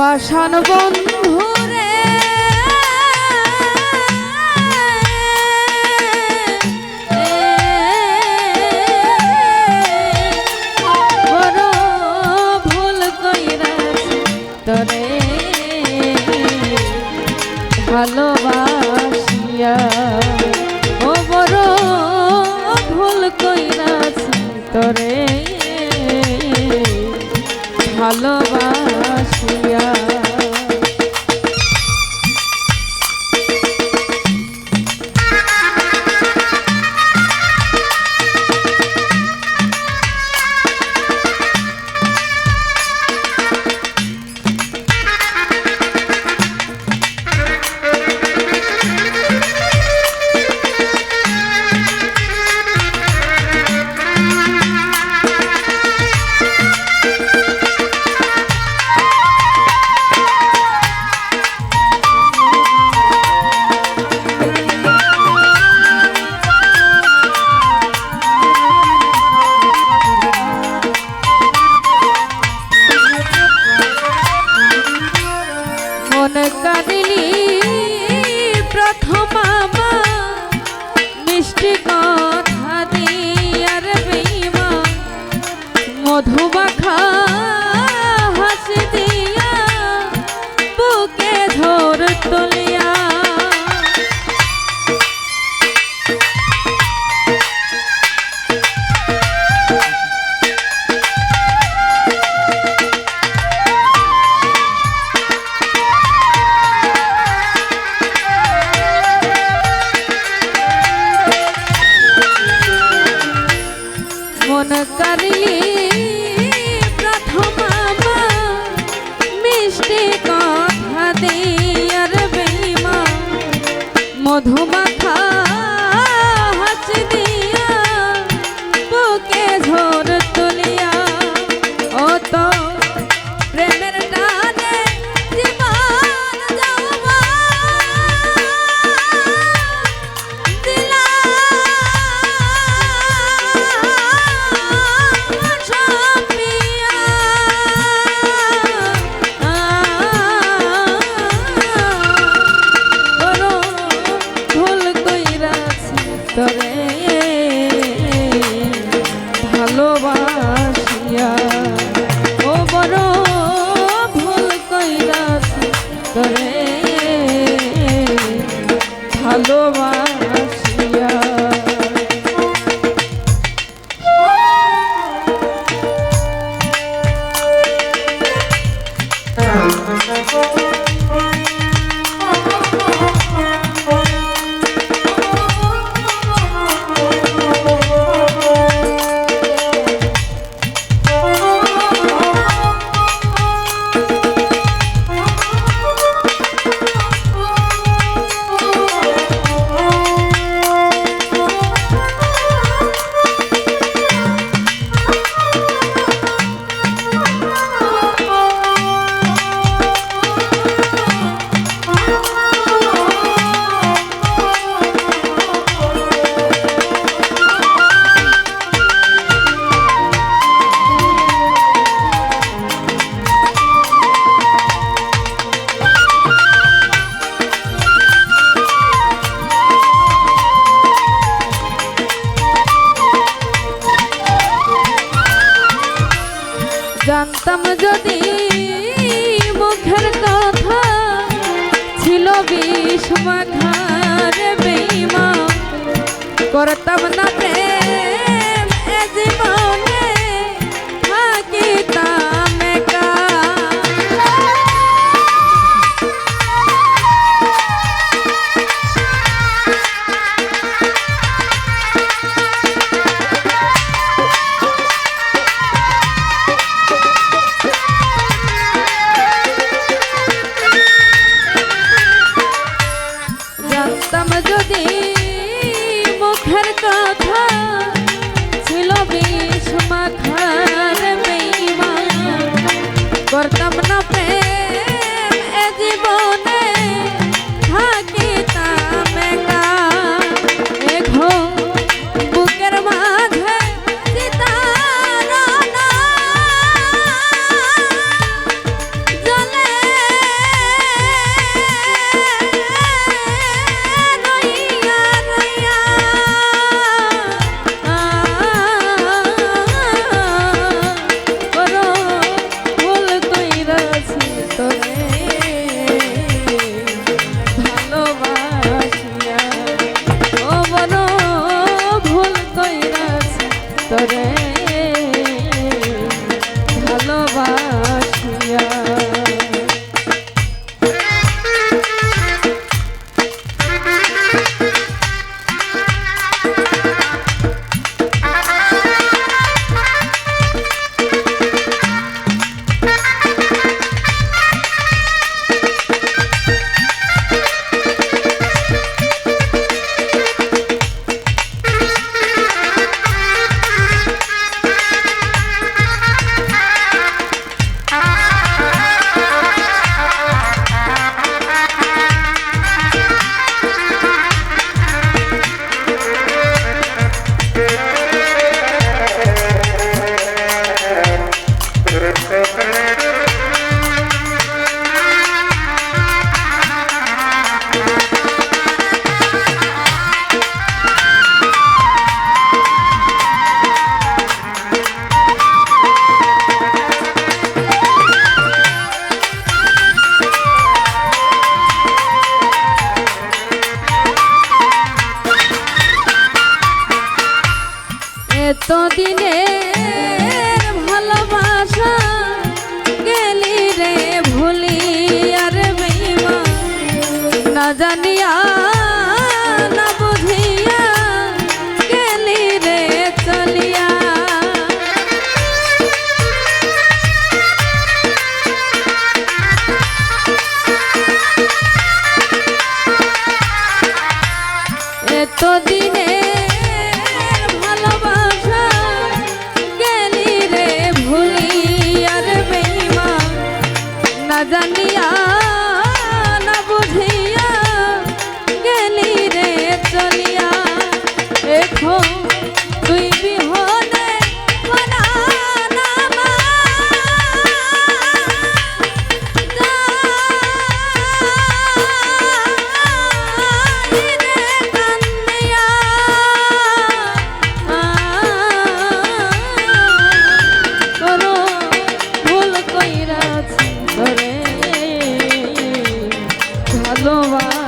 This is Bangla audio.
পাষাণ বন্ধু। আসিয়া big ভালোবাসা যদি মুখের কথা ছিল বিষ মাখার বেইমা করতাম না প্রেম যদি মুখের কথা এতদিনে ভালোবাসিয়া